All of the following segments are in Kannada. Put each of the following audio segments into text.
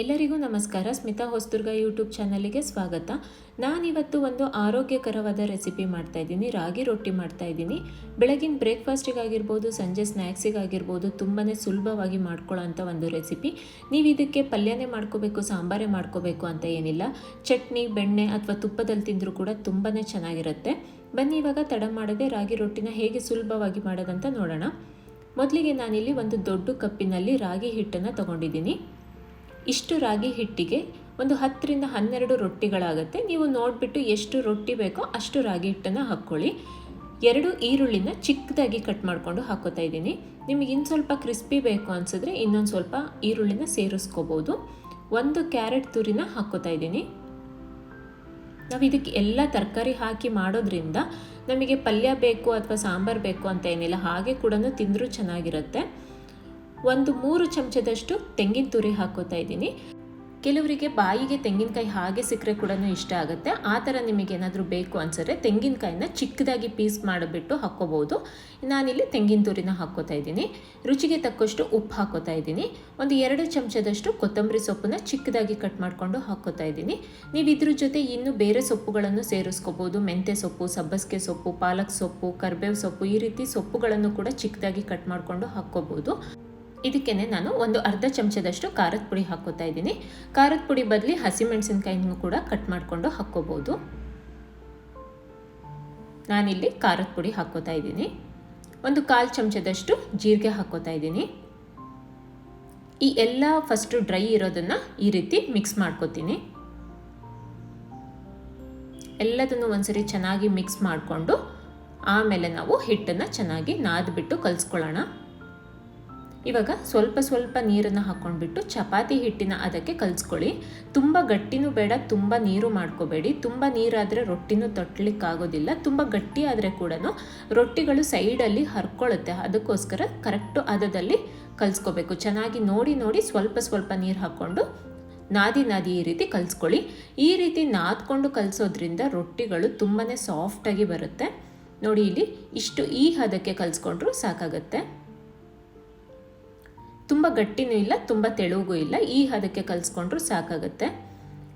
ಎಲ್ಲರಿಗೂ ನಮಸ್ಕಾರ. ಸ್ಮಿತಾ ಹೊಸದುರ್ಗ ಯೂಟ್ಯೂಬ್ ಚಾನಲಿಗೆ ಸ್ವಾಗತ. ನಾನಿವತ್ತು ಒಂದು ಆರೋಗ್ಯಕರವಾದ ರೆಸಿಪಿ ಮಾಡ್ತಾ ಇದ್ದೀನಿ. ರಾಗಿ ರೊಟ್ಟಿ ಮಾಡ್ತಾ ಇದ್ದೀನಿ. ಬೆಳಗಿನ ಬ್ರೇಕ್ಫಾಸ್ಟಿಗಾಗಿರ್ಬೋದು, ಸಂಜೆ ಸ್ನ್ಯಾಕ್ಸಿಗಾಗಿರ್ಬೋದು ತುಂಬಾ ಸುಲಭವಾಗಿ ಮಾಡ್ಕೊಳ್ಳೋ ಅಂಥ ಒಂದು ರೆಸಿಪಿ. ನೀವು ಇದಕ್ಕೆ ಪಲ್ಯನೇ ಮಾಡ್ಕೋಬೇಕು, ಸಾಂಬಾರೇ ಮಾಡ್ಕೋಬೇಕು ಅಂತ ಏನಿಲ್ಲ. ಚಟ್ನಿ, ಬೆಣ್ಣೆ ಅಥವಾ ತುಪ್ಪದಲ್ಲಿ ತಿಂದರೂ ಕೂಡ ತುಂಬಾ ಚೆನ್ನಾಗಿರುತ್ತೆ. ಬನ್ನಿ, ಇವಾಗ ತಡ ಮಾಡದೆ ರಾಗಿ ರೊಟ್ಟಿನ ಹೇಗೆ ಸುಲಭವಾಗಿ ಮಾಡೋದಂತ ನೋಡೋಣ. ಮೊದಲಿಗೆ ನಾನಿಲ್ಲಿ ಒಂದು ದೊಡ್ಡ ಕಪ್ಪಿನಲ್ಲಿ ರಾಗಿ ಹಿಟ್ಟನ್ನು ತಗೊಂಡಿದ್ದೀನಿ. ಇಷ್ಟು ರಾಗಿ ಹಿಟ್ಟಿಗೆ ಒಂದು ಹತ್ತರಿಂದ ಹನ್ನೆರಡು ರೊಟ್ಟಿಗಳಾಗುತ್ತೆ. ನೀವು ನೋಡಿಬಿಟ್ಟು ಎಷ್ಟು ರೊಟ್ಟಿ ಬೇಕೋ ಅಷ್ಟು ರಾಗಿ ಹಿಟ್ಟನ್ನು ಹಾಕ್ಕೊಳ್ಳಿ. ಎರಡು ಈರುಳ್ಳಿನ ಚಿಕ್ಕದಾಗಿ ಕಟ್ ಮಾಡಿಕೊಂಡು ಹಾಕೋತಾ ಇದ್ದೀನಿ. ನಿಮಗೆ ಇನ್ನು ಸ್ವಲ್ಪ ಕ್ರಿಸ್ಪಿ ಬೇಕು ಅನಿಸಿದ್ರೆ ಇನ್ನೊಂದು ಸ್ವಲ್ಪ ಈರುಳ್ಳಿನ ಸೇರಿಸ್ಕೋಬೋದು. ಒಂದು ಕ್ಯಾರೆಟ್ ತುರಿನ ಹಾಕೋತಾ ಇದ್ದೀನಿ. ನಾವು ಇದಕ್ಕೆ ಎಲ್ಲ ತರಕಾರಿ ಹಾಕಿ ಮಾಡೋದ್ರಿಂದ ನಮಗೆ ಪಲ್ಯ ಬೇಕು ಅಥವಾ ಸಾಂಬಾರು ಬೇಕು ಅಂತ ಏನಿಲ್ಲ, ಹಾಗೆ ಕೂಡ ತಿಂದರೂ ಚೆನ್ನಾಗಿರುತ್ತೆ. ಒಂದು ಮೂರು ಚಮಚದಷ್ಟು ತೆಂಗಿನ ತುರಿ ಹಾಕೋತಾ ಇದ್ದೀನಿ. ಕೆಲವರಿಗೆ ಬಾಯಿಗೆ ತೆಂಗಿನಕಾಯಿ ಹಾಗೆ ಸಿಕ್ಕರೆ ಕೂಡ ಇಷ್ಟ ಆಗುತ್ತೆ. ಆ ಥರ ನಿಮಗೇನಾದರೂ ಬೇಕು ಅನ್ಸರೆ ತೆಂಗಿನಕಾಯಿನ ಚಿಕ್ಕದಾಗಿ ಪೀಸ್ ಮಾಡಿಬಿಟ್ಟು ಹಾಕ್ಕೋಬೋದು. ನಾನಿಲ್ಲಿ ತೆಂಗಿನ ತುರಿನ ಹಾಕ್ಕೋತಾ ಇದ್ದೀನಿ. ರುಚಿಗೆ ತಕ್ಕಷ್ಟು ಉಪ್ಪು ಹಾಕೋತಾ ಇದ್ದೀನಿ. ಒಂದು ಎರಡು ಚಮಚದಷ್ಟು ಕೊತ್ತಂಬರಿ ಸೊಪ್ಪನ್ನ ಚಿಕ್ಕದಾಗಿ ಕಟ್ ಮಾಡಿಕೊಂಡು ಹಾಕ್ಕೋತಾ ಇದ್ದೀನಿ. ನೀವು ಇದ್ರ ಜೊತೆ ಇನ್ನೂ ಬೇರೆ ಸೊಪ್ಪುಗಳನ್ನು ಸೇರಿಸ್ಕೋಬೋದು. ಮೆಂತ್ಯ ಸೊಪ್ಪು, ಸಬ್ಬಸಿಗೆ ಸೊಪ್ಪು, ಪಾಲಕ್ ಸೊಪ್ಪು, ಕರ್ಬೇವು ಸೊಪ್ಪು ಈ ರೀತಿ ಸೊಪ್ಪುಗಳನ್ನು ಕೂಡ ಚಿಕ್ಕದಾಗಿ ಕಟ್ ಮಾಡಿಕೊಂಡು ಹಾಕ್ಕೋಬೋದು. ಇದಕ್ಕೆ ನಾನು ಒಂದು ಅರ್ಧ ಚಮಚದಷ್ಟು ಖಾರದ ಪುಡಿ ಹಾಕೋತಾ ಇದ್ದೀನಿ. ಖಾರದ ಪುಡಿ ಬದಲಿ ಹಸಿಮೆಣಸಿನ್ಕಾಯಿನೂ ಕೂಡ ಕಟ್ ಮಾಡಿಕೊಂಡು ಹಾಕ್ಕೋಬೋದು. ನಾನಿಲ್ಲಿ ಖಾರದ ಪುಡಿ ಹಾಕೋತಾ ಇದ್ದೀನಿ. ಒಂದು ಕಾಲು ಚಮಚದಷ್ಟು ಜೀರಿಗೆ ಹಾಕ್ಕೋತಾ ಇದ್ದೀನಿ. ಈ ಎಲ್ಲ ಫಸ್ಟು ಡ್ರೈ ಇರೋದನ್ನು ಈ ರೀತಿ ಮಿಕ್ಸ್ ಮಾಡ್ಕೋತೀನಿ. ಎಲ್ಲದನ್ನು ಒಂದ್ಸರಿ ಚೆನ್ನಾಗಿ ಮಿಕ್ಸ್ ಮಾಡಿಕೊಂಡು ಆಮೇಲೆ ನಾವು ಹಿಟ್ಟನ್ನು ಚೆನ್ನಾಗಿ ನಾದ್ಬಿಟ್ಟು ಕಲಿಸ್ಕೊಳ್ಳೋಣ. ಇವಾಗ ಸ್ವಲ್ಪ ಸ್ವಲ್ಪ ನೀರನ್ನು ಹಾಕ್ಕೊಂಡ್ಬಿಟ್ಟು ಚಪಾತಿ ಹಿಟ್ಟಿನ ಅದಕ್ಕೆ ಕಲಿಸ್ಕೊಳ್ಳಿ. ತುಂಬ ಗಟ್ಟಿನೂ ಬೇಡ, ತುಂಬ ನೀರು ಮಾಡ್ಕೋಬೇಡಿ. ತುಂಬ ನೀರಾದರೆ ರೊಟ್ಟಿನೂ ತೊಟ್ಟಲಿಕ್ಕಾಗೋದಿಲ್ಲ ತುಂಬ ಗಟ್ಟಿ ಆದರೆ ಕೂಡ ರೊಟ್ಟಿಗಳು ಸೈಡಲ್ಲಿ ಹರ್ಕೊಳ್ಳುತ್ತೆ ಅದಕ್ಕೋಸ್ಕರ ಕರೆಕ್ಟು ಅದದಲ್ಲಿ ಕಲಿಸ್ಕೋಬೇಕು. ಚೆನ್ನಾಗಿ ನೋಡಿ ನೋಡಿ ಸ್ವಲ್ಪ ಸ್ವಲ್ಪ ನೀರು ಹಾಕ್ಕೊಂಡು ನಾದಿ ನಾದಿ ಈ ರೀತಿ ಕಲಿಸ್ಕೊಳ್ಳಿ. ಈ ರೀತಿ ನಾದ್ಕೊಂಡು ಕಲಿಸೋದ್ರಿಂದ ರೊಟ್ಟಿಗಳು ತುಂಬಾ ಸಾಫ್ಟಾಗಿ ಬರುತ್ತೆ. ನೋಡಿ ಇಲ್ಲಿ ಇಷ್ಟು ಈ ಹದಕ್ಕೆ ಕಲಿಸ್ಕೊಂಡ್ರೂ ಸಾಕಾಗತ್ತೆ. ತುಂಬ ಗಟ್ಟಿನೂ ಇಲ್ಲ, ತುಂಬ ತೆಳುಗೂ ಇಲ್ಲ. ಈ ಹದಕ್ಕೆ ಕಲಿಸ್ಕೊಂಡ್ರು ಸಾಕಾಗುತ್ತೆ.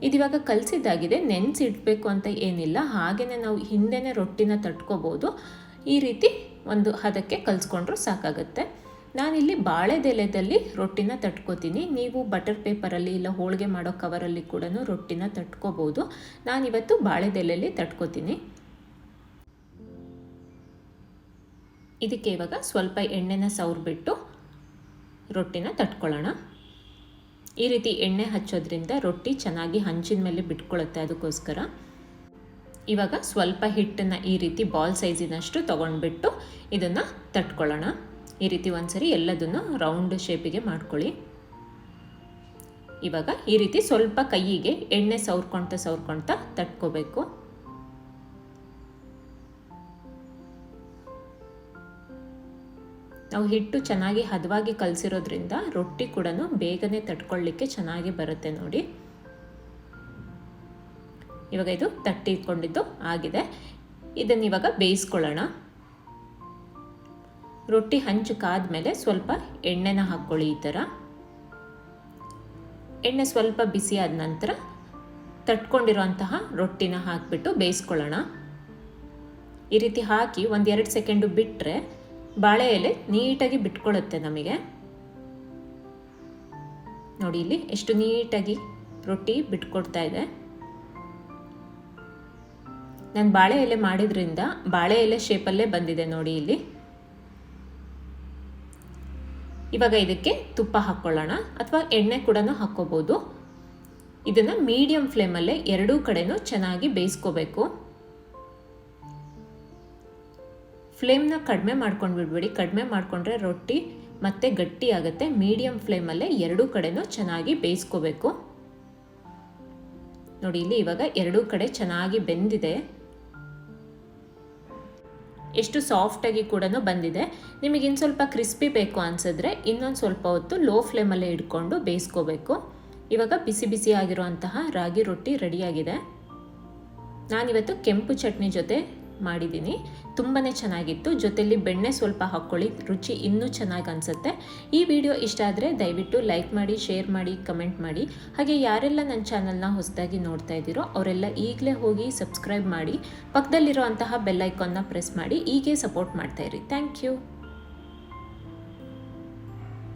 ಇದಿವಾಗ ಕಲಸಿದ್ದಾಗಿದೆ, ನೆನೆಸಿಡ್ಬೇಕು ಅಂತ ಏನಿಲ್ಲ. ಹಾಗೆಯೇ ನಾವು ಹಿಂದೆನೇ ರೊಟ್ಟಿನ ತಟ್ಕೋಬೋದು. ಈ ರೀತಿ ಒಂದು ಹದಕ್ಕೆ ಕಲಿಸ್ಕೊಂಡ್ರು ಸಾಕಾಗುತ್ತೆ. ನಾನಿಲ್ಲಿ ಬಾಳೆದೆಲೆದಲ್ಲಿ ರೊಟ್ಟಿನ ತಟ್ಕೋತೀನಿ. ನೀವು ಬಟರ್ ಪೇಪರಲ್ಲಿ ಇಲ್ಲ ಹೋಳಿಗೆ ಮಾಡೋ ಕವರಲ್ಲಿ ಕೂಡ ರೊಟ್ಟಿನ ತಟ್ಕೋಬೋದು. ನಾನಿವತ್ತು ಬಾಳೆದೆಲೆಯಲ್ಲಿ ತಟ್ಕೋತೀನಿ. ಇದಕ್ಕೆ ಇವಾಗ ಸ್ವಲ್ಪ ಎಣ್ಣೆನ ಸವ್ರಿಬಿಟ್ಟು ರೊಟ್ಟಿನ ತಟ್ಕೊಳ್ಳೋಣ. ಈ ರೀತಿ ಎಣ್ಣೆ ಹಚ್ಚೋದ್ರಿಂದ ರೊಟ್ಟಿ ಚೆನ್ನಾಗಿ ಹಂಚಿನ ಮೇಲೆ ಬಿಟ್ಕೊಳ್ಳುತ್ತೆ ಅದಕ್ಕೋಸ್ಕರ. ಇವಾಗ ಸ್ವಲ್ಪ ಹಿಟ್ಟನ್ನು ಈ ರೀತಿ ಬಾಲ್ ಸೈಜಿನಷ್ಟು ತೊಗೊಂಡ್ಬಿಟ್ಟು ಇದನ್ನು ತಟ್ಕೊಳ್ಳೋಣ. ಈ ರೀತಿ ಒಂದ್ಸರಿ ಎಲ್ಲದನ್ನು ರೌಂಡ್ ಶೇಪಿಗೆ ಮಾಡ್ಕೊಳ್ಳಿ. ಇವಾಗ ಈ ರೀತಿ ಸ್ವಲ್ಪ ಕೈಯಿಗೆ ಎಣ್ಣೆ ಸವರ್ಕೊಳ್ತಾ ಸವರ್ಕೊಳ್ತಾ ತಟ್ಕೋಬೇಕು. ನಾವು ಹಿಟ್ಟು ಚೆನ್ನಾಗಿ ಹದವಾಗಿ ಕಲಸಿರೋದ್ರಿಂದ ರೊಟ್ಟಿ ಕೂಡ ಬೇಗನೆ ತಟ್ಕೊಳ್ಳಿಕ್ಕೆ ಚೆನ್ನಾಗಿ ಬರುತ್ತೆ ನೋಡಿ. ಇವಾಗ ಇದು ತಟ್ಟಿ ಇಟ್ಕೊಂಡಿದ್ದು ಆಗಿದೆ. ಇದನ್ನು ಇವಾಗ ಬೇಯಿಸ್ಕೊಳ್ಳೋಣ. ರೊಟ್ಟಿ ಹಂಚು ಕಾದ್ಮೇಲೆ ಸ್ವಲ್ಪ ಎಣ್ಣೆನ ಹಾಕ್ಕೊಳ್ಳಿ ಈ ಥರ. ಎಣ್ಣೆ ಸ್ವಲ್ಪ ಬಿಸಿ ಆದ ನಂತರ ತಟ್ಕೊಂಡಿರುವಂತಹ ರೊಟ್ಟಿನ ಹಾಕಿಬಿಟ್ಟು ಬೇಯಿಸ್ಕೊಳ್ಳೋಣ. ಈ ರೀತಿ ಹಾಕಿ ಒಂದೆರಡು ಸೆಕೆಂಡು ಬಿಟ್ಟರೆ ಬಾಳೆ ಎಲೆ ನೀಟಾಗಿ ಬಿಟ್ಕೊಳ್ಳುತ್ತೆ ನಮಗೆ. ನೋಡಿ ಇಲ್ಲಿ ಎಷ್ಟು ನೀಟಾಗಿ ರೊಟ್ಟಿ ಬಿಟ್ಕೊಡ್ತಾ ಇದೆ. ನಾನು ಬಾಳೆ ಎಲೆ ಮಾಡಿದ್ರಿಂದ ಬಾಳೆ ಎಲೆ ಶೇಪಲ್ಲೇ ಬಂದಿದೆ ನೋಡಿ ಇಲ್ಲಿ. ಇವಾಗ ಇದಕ್ಕೆ ತುಪ್ಪ ಹಾಕ್ಕೊಳ್ಳೋಣ ಅಥವಾ ಎಣ್ಣೆ ಕೂಡ ಹಾಕ್ಕೋಬೋದು. ಇದನ್ನು ಮೀಡಿಯಂ ಫ್ಲೇಮಲ್ಲೇ ಎರಡೂ ಕಡೆನೂ ಚೆನ್ನಾಗಿ ಬೇಯಿಸ್ಕೋಬೇಕು. ಫ್ಲೇಮ್ನ ಕಡಿಮೆ ಮಾಡ್ಕೊಂಡು ಬಿಡ್ಬೇಡಿ ಕಡಿಮೆ ಮಾಡಿಕೊಂಡ್ರೆ ರೊಟ್ಟಿ ಮತ್ತೆ ಗಟ್ಟಿ ಆಗುತ್ತೆ. ಮೀಡಿಯಂ ಫ್ಲೇಮಲ್ಲೇ ಎರಡೂ ಕಡೆನೂ ಚೆನ್ನಾಗಿ ಬೇಯಿಸ್ಕೋಬೇಕು. ನೋಡಿ, ಇಲ್ಲಿ ಇವಾಗ ಎರಡೂ ಕಡೆ ಚೆನ್ನಾಗಿ ಬೆಂದಿದೆ. ಎಷ್ಟು ಸಾಫ್ಟಾಗಿ ಕೂಡ ಬಂದಿದೆ. ನಿಮಗೆ ಇನ್ನು ಸ್ವಲ್ಪ ಕ್ರಿಸ್ಪಿ ಬೇಕು ಅನ್ಸಿದ್ರೆ ಇನ್ನೊಂದು ಸ್ವಲ್ಪ ಹೊತ್ತು ಲೋ ಫ್ಲೇಮಲ್ಲೇ ಇಟ್ಕೊಂಡು ಬೇಯಿಸ್ಕೋಬೇಕು. ಇವಾಗ ಬಿಸಿ ಬಿಸಿ ಆಗಿರುವಂತಹ ರಾಗಿ ರೊಟ್ಟಿ ರೆಡಿಯಾಗಿದೆ ನಾನಿವತ್ತು ಕೆಂಪು ಚಟ್ನಿ ಜೊತೆ ಮಾಡಿದ್ದೀನಿ. ತುಂಬಾ ಚೆನ್ನಾಗಿತ್ತು. ಜೊತೆಲಿ ಬೆಣ್ಣೆ ಸ್ವಲ್ಪ ಹಾಕ್ಕೊಳ್ಳಿ. ರುಚಿ ಇನ್ನೂ ಚೆನ್ನಾಗಿ ಅನಿಸುತ್ತೆ. ಈ ವಿಡಿಯೋ ಇಷ್ಟ ಆದರೆ ದಯವಿಟ್ಟು ಲೈಕ್ ಮಾಡಿ, ಶೇರ್ ಮಾಡಿ, ಕಮೆಂಟ್ ಮಾಡಿ. ಹಾಗೆ ಯಾರೆಲ್ಲ ನನ್ನ ಚಾನಲ್ನ ಹೊಸದಾಗಿ ನೋಡ್ತಾ ಇದ್ದೀರೋ ಅವರೆಲ್ಲ ಈಗಲೇ ಹೋಗಿ ಸಬ್ಸ್ಕ್ರೈಬ್ ಮಾಡಿ. ಪಕ್ಕದಲ್ಲಿರೋ ಅಂತಹ ಬೆಲ್ಲೈಕಾನ್ನ ಪ್ರೆಸ್ ಮಾಡಿ. ಹೀಗೆ ಸಪೋರ್ಟ್ ಮಾಡ್ತಾಯಿರಿ ಥ್ಯಾಂಕ್ ಯು.